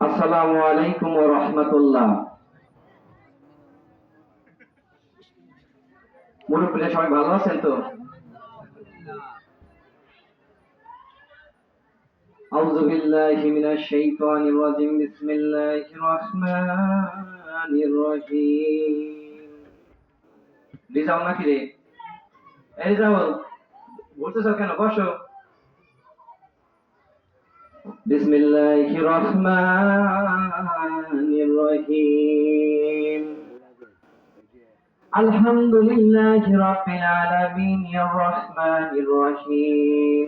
আসসালামু আলাইকুম ওয়া রাহমাতুল্লাহ। মুরব্বীরা সবাই ভালো আছেন তো? أعوذ بالله من الشيطان الرجيم بسم الله الرحمن الرحيم রিজাও নাকি রে এই রিজাও বলতেছ কেন বসো بسم الله الرحمن الرحيم الحمد لله رب العالمين الرحمن الرحيم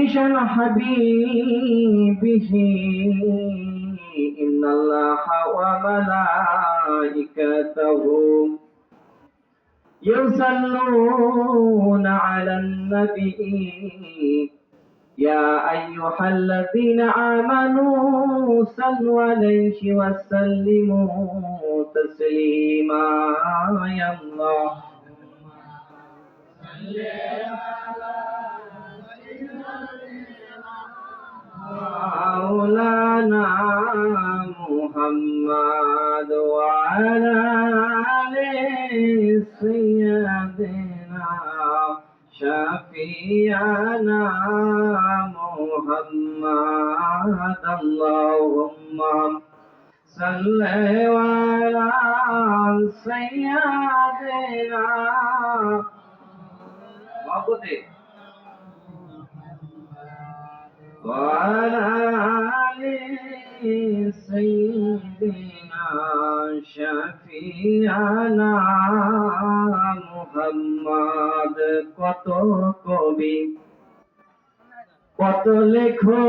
بشن حبيبه. إن الله وملائكته يصلون على النبي. يا أيها الذين آمنوا صلوا عليه وسلموا تسليما. يا الله. مولانا محمد وعلى آل سيدنا شفيعنا محمد اللهم صل على سيدنا محمد وعلى آل سيدنا شفيعنا محمد কত কবি কত লেখো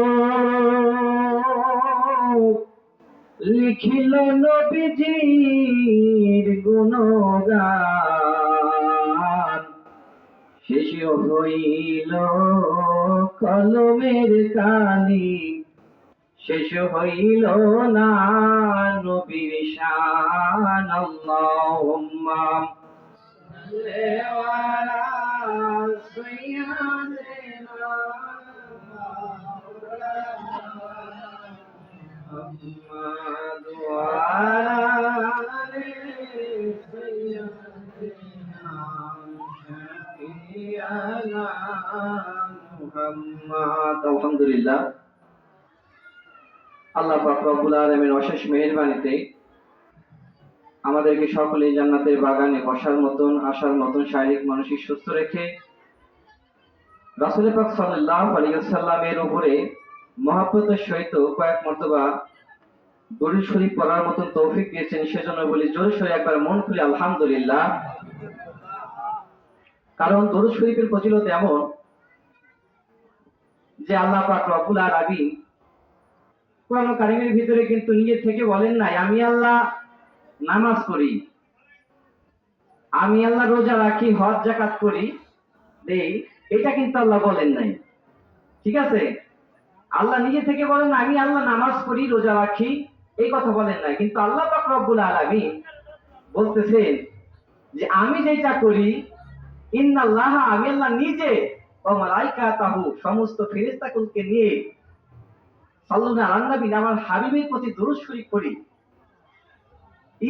লিখিল নবীজির গুণগান শেষ হইল কলমের কালি। শেষ হইল না নবীর শান। আল্লাহুম্মা। মুহাম্মাদ, আলহামদুলিল্লাহ। আল্লাহ আলমের অশেষ মেহরবানিতে আমাদেরকে সকলে জান্নাতের বাগানে বসার মতন, আসার মতন শারীরিক, মানসিক সুস্থ রেখে রাসুলের পাক সাল্লাহ আলিয়াল্লামের উপরে মহাপ্রতের সহিত কয়েক মর্তবা শরীফ পড়ার মতন তৌফিক সেজন্য বলি একবার মন খুলে আলহামদুলিল্লাহ। কারণ দরুদ শরীফের ফজিলত এমন যে আল্লাহ পাক রব্বুল আলামিন কোরআন কারিমের ভিতরে কিন্তু নিজে থেকে বলেন নাই, আমি আল্লাহ নামাজ পড়ি, আমি আল্লাহ রোজা রাখি, হজ জাকাত করি দেই এটা কিন্তু আল্লাহ বলেন নাই। ঠিক আছে? আল্লাহ নিজে থেকে বলেন আমি আল্লাহ নামাজ পড়ি, রোজা রাখি, এই কথা বলেন নাই। কিন্তু আল্লাহ পাক রব্বুল আলামিন বলতেছেন যে আমি যেটা করি, ইন্নাল্লাহ, আমি আল্লাহ নিজে তাহু, সমস্ত নিয়ে আলাইহি আমার হাবিবের প্রতি করি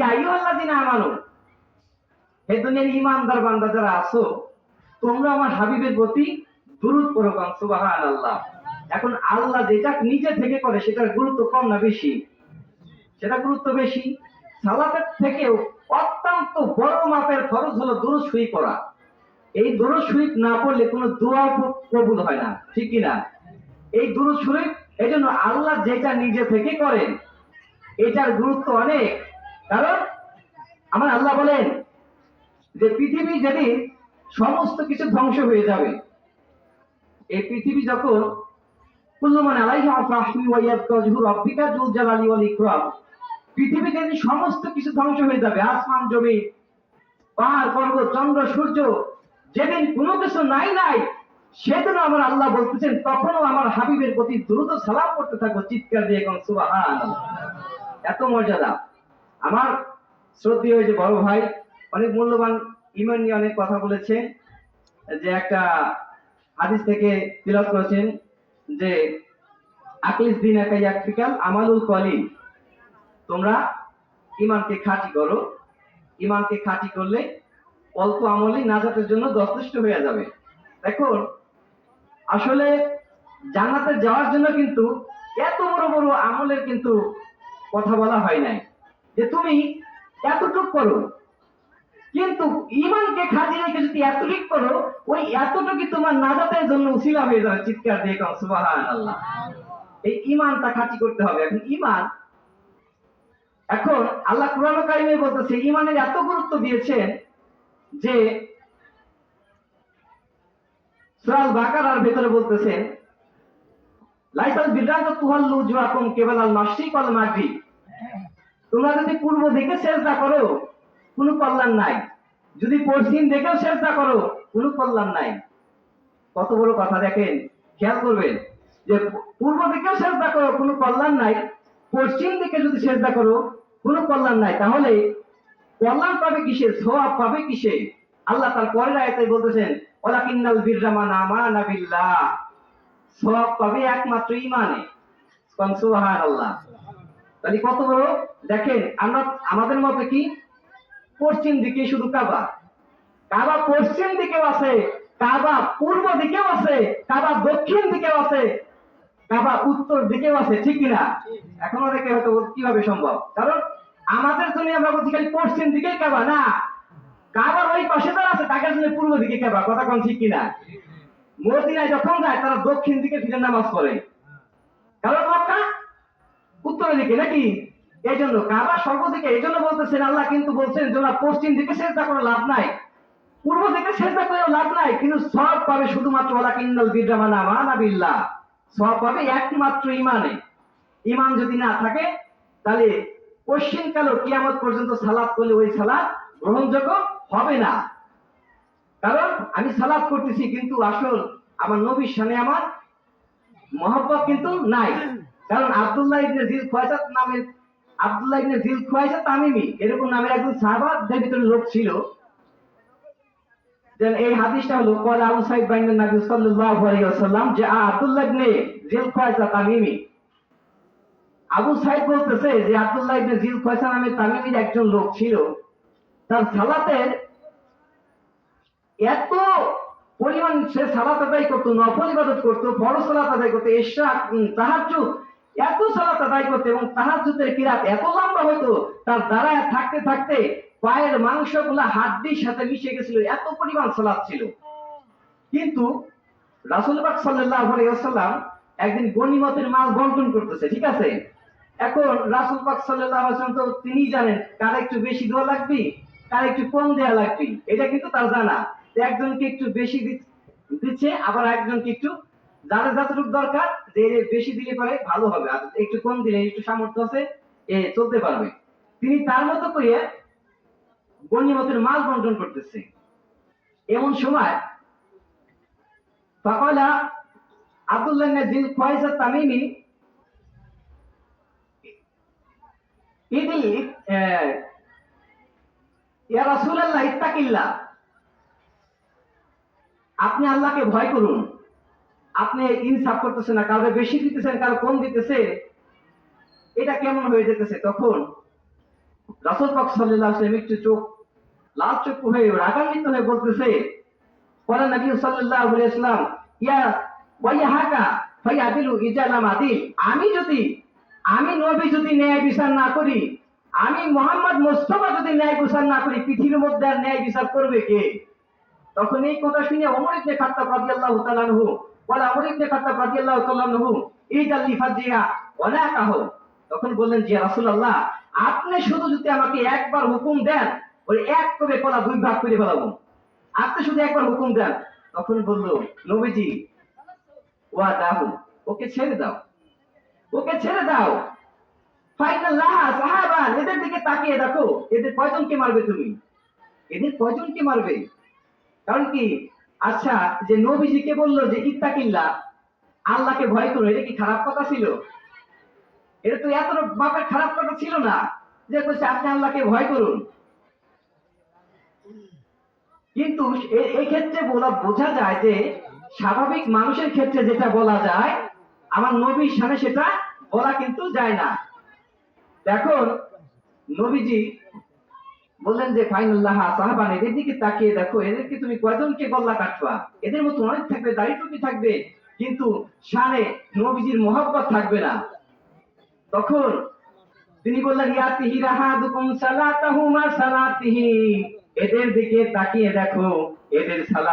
আইয়ুহাল্লাযিনা আমানু, হে দুনিয়ার ঈমানদার বান্দা যারা তোমরা আমার হাবিবের প্রতি দুরূদ পড়ো কারণ সুবহানাল্লাহ। এখন আল্লাহ যেটা নিজে থেকে করে সেটার গুরুত্ব কম না বেশি? সেটা গুরুত্ব বেশি? সালাতের থেকেও অত্যন্ত বড় মাপের ফরজ হলো দুরূদ পড়া। এই দুরূদ শরীফ না পড়লে কোনো দোয়া কবুল হয় না, ঠিক কি না? এই দুরুদ শরীফ এই জন্য আল্লাহ যেটা নিজে থেকে করেন, এটার গুরুত্ব অনেক। কারণ আমার আল্লাহ বলেন যে পৃথিবী যেদিন সমস্ত কিছু ধ্বংস হয়ে যাবে, এই পৃথিবী যখন কুল্লু মান আলাইহা ফাহমি ওয়া ইয়াবকা ওয়াজহু রাব্বিকা যুল জালালি পৃথিবী যেদিন সমস্ত কিছু ধ্বংস হয়ে যাবে, আসমান জমি পাহাড়, পর্বত, চন্দ্র, সূর্য যেদিন কোনো কিছু নাই নাই সেদিন আমার আল্লাহ বলতেছেন, তখনও আমার হাবিবের প্রতি দ্রুত সালাম করতে থাকব চিৎকার দিয়ে এখন সুবাহান এত মর্যাদা। আমার শ্রদ্ধেয় যে বড় ভাই, অনেক মূল্যবান ইমান নিয়ে অনেক কথা বলেছে, যে একটা হাদিস থেকে তিলত করেছেন যে, আকলিস দিন একাই আফ্রিকাল আমালুল কলি তোমরা ইমানকে খাঁটি করো, ইমানকে খাঁটি করলে অল্প আমলই নাজাতের জন্য যথেষ্ট হয়ে যাবে। দেখুন আসলে জান্নাতে যাওয়ার জন্য কিন্তু এত বড় বড় আমলের কিন্তু কথা বলা হয় নাই। যে তুমি এতটুক করো, কিন্তু ইমানকে খাঁটি রেখে যদি এতটুক করো, ওই এতটুকু তোমার নাজাতের জন্য উসিলা হয়ে যাবে, চিৎকার দিয়ে কম সুবাহান আল্লাহ এই ইমানটা খাঁটি করতে হবে। এখন ইমান এখন আল্লাহ কোরআন কারিমে বলতেছে ইমানের এত গুরুত্ব দিয়েছেন যে সুরাল বাকারার ভেতরে বলতেছেন লাইসাল তোমরা যদি পূর্ব দিকে করো, কোনো কল্যাণ নাই। যদি পশ্চিম দিকেও চেষ্টা করো, কোনো কল্যাণ নাই। কত বড় কথা দেখেন, খেয়াল করবেন যে পূর্ব দিকেও চেষ্টা করো, কোনো কল্যাণ নাই। পশ্চিম দিকে যদি চেষ্টা করো, কোনো কল্যাণ নাই। তাহলে কল্যাণ পাবে কিসে? সোয়াব পাবে কিসে? আল্লাহ তার পরের আয়তায় বলতেছেন ওলা কিন্নাল নামা নাবিল্লাহ সোয়াব পাবে একমাত্র ইমানে আল্লাহ তাহলে কত বড়? দেখেন, আমরা আমাদের মতে কি? পশ্চিম দিকে শুধু কাবা। কাবা পশ্চিম দিকেও আছে, কাবা পূর্ব দিকেও আছে, কাবা দক্ষিণ দিকেও আছে, কাবা উত্তর দিকেও আছে, ঠিক কিনা? এখন অনেকে হয়তো কীভাবে সম্ভব? কারণ আমাদের জন্য আমরা বলছি খালি পশ্চিম দিকে কাবা, না? কাবার ওই পাশে যারা আছে তাদের জন্য পূর্ব দিকে কাবা, কথা কোন ঠিক কিনা? মদিনায় যখন যায়, তারা দক্ষিণ দিকে ফিরে নামাজ পড়ে। কারণ মক্কা? উত্তর দিকে নাকি? এই জন্য কাবা সর্বদিকে এই জন্য বলতেছেন আল্লাহ কিন্তু বলছেন যে ওরা পশ্চিম দিকে চেষ্টা করে, লাভ নাই। পূর্ব দিকে চেষ্টা করেও, লাভ নাই। কিন্তু সব পাবে শুধুমাত্র ওলা কিন্দাল বিদ্রামানা মানা বিল্লাহ। সব পাবে একমাত্র ইমানে ইমান যদি না থাকে, তাহলে পশ্চিম কালো কিয়ামত পর্যন্ত সালাদ করলে ওই সালাদ গ্রহণযোগ্য হবে না। কারণ আমি সালাদ করতেছি কিন্তু আসল আমার নবীর সামনে আমার মহব্বত কিন্তু নাই। কারণ আব্দুল্লাহ ইবনে জিল খোয়াইসাত নামের আব্দুল্লাহ ইবনে জিল খোয়াইসাত তামিমি, এরকম নামের একজন সাহাবাদের ভিতরে লোক ছিল। এই হাদিসটা হলো, কলা আবু সাইদ বাইন নবী সাল্লাল্লাহু আলাইহি ওয়াসাল্লাম যে আব্দুল্লাহ ইবনে জিল খোয়াইসাত তামিমি আবু সাইদ বলতেছে যে আব্দুল্লাহ ইবনে জিল খোয়াইসা নামের তামিমির একজন লোক ছিল। তার সালাতের এত পরিমাণ সে সালাত আদায় করতো, নফল ইবাদত করতো, বড় সালাত আদায় করতো এশা তাহাজ্জুদ, এত সালাত আদায় করতো এবং তাহাজ্জুদের কিরাত এত লম্বা হতো, তার দাঁড়ায় থাকতে থাকতে পায়ের মাংসগুলা হাড্ডির সাথে মিশে গেছিল, এত পরিমাণ সালাত ছিল। কিন্তু রাসূল পাক সাল্লাল্লাহু আলাইহি একদিন গনিমতের মাল বন্টন করতেছে, ঠিক আছে? এখন রাসূল পাক সাল্লাল্লাহু আলাইহি ওয়াসাল্লাম তো তিনি জানেন কার একটু বেশি দেওয়া লাগবে, কার একটু কম দেওয়া লাগবে, এটা কিন্তু তার জানা। একজনকে একটু বেশি দিচ্ছে, আবার একজনকে একটু যাদের যতটুকু দরকার, যে বেশি দিলে পরে ভালো হবে। আর একটু কম দিলে একটু সামর্থ্য আছে, এ চলতে পারবে। তিনি তার মতো করে গণিমতের মাল বন্টন করতেছে। এমন সময় ফকালা আব্দুল্লাহ জিল খোয়াইসা তামিমি আপনি আল্লাহকে ভয় করুন। আপনি ইনসাফ করতেছেন না, কাউকে বেশি দিতেছেন কারও কম দিতেছে এটা কেমন হয়ে যেতেছে তখন? রাসূল পাক আলাইহি একটু চোখ, লাল চোখ হয়ে রাগান্বিত হয়ে বলতেছে নবী সাল্লাল্লাহু আলাইহি ওয়াসাল্লাম, ইয়া ওয়াইহাকা ফায়াদিলু ইজালাম আদিল, আমি যদি আমি নবী যদি ন্যায় বিচার না করি, আমি মোহাম্মদ মোস্তফা যদি ন্যায় বিচার না করি, পৃথিবীর মধ্যে আর ন্যায় বিচার করবে কে? তখন এই কথা শুনে ওমর ইবনে খাত্তাব রাদিয়াল্লাহু তাআলা আনহু, বলে আমর ইবনে খাত্তাব রাদিয়াল্লাহু তাআলা নহু ইদাল লিফাজিয়া ওয়ালা কাহ তখন বললেন যে রাসূলুল্লাহ, আপনি শুধু যদি আমাকে একবার হুকুম দেন, ওই এক করে কলা দুই ভাগ করে ফেলাবো। আপনি শুধু একবার হুকুম দেন। তখন বলল, নবীজি, ওয়া দাহু ওকে ছেড়ে দাও। ওকে ছেড়ে দাও। এদের দিকে তাকিয়ে দেখো, এদের কয়জনকে মারবে তুমি? এদের কয়জনকে মারবে? কারণ কি? আচ্ছা যে নবীজিকে বলল যে ইত্তাকিল্লা, আল্লাহকে ভয় করো, এটা কি খারাপ কথা ছিল? এটা তো এত বাপের খারাপ কথা ছিল না যে বলছে, আপনি আল্লাহকে ভয় করুন। কিন্তু এই ক্ষেত্রে বলা, বোঝা যায় যে, স্বাভাবিক মানুষের ক্ষেত্রে যেটা বলা যায়, আমার নবীর সামনে সেটা বলা কিন্তু যায় না। দেখুন নবীজি বললেন যে, ফাইনুল্লাহ, সাহাবান এদের দিকে তাকিয়ে দেখো, এদেরকে তুমি কয়জনকে গল্লা কাটবা? এদের মতো অনেক থাকবে, দাড়ি টুপি থাকবে, কিন্তু শানে নবীজির মোহাব্বত থাকবে না। তখন তিনি বললেন ইয়াতিহি রাহাদুকুম সালাতাহুমা সালাতিহি। এদের দিকে তাকিয়ে দেখো, এদের সালাত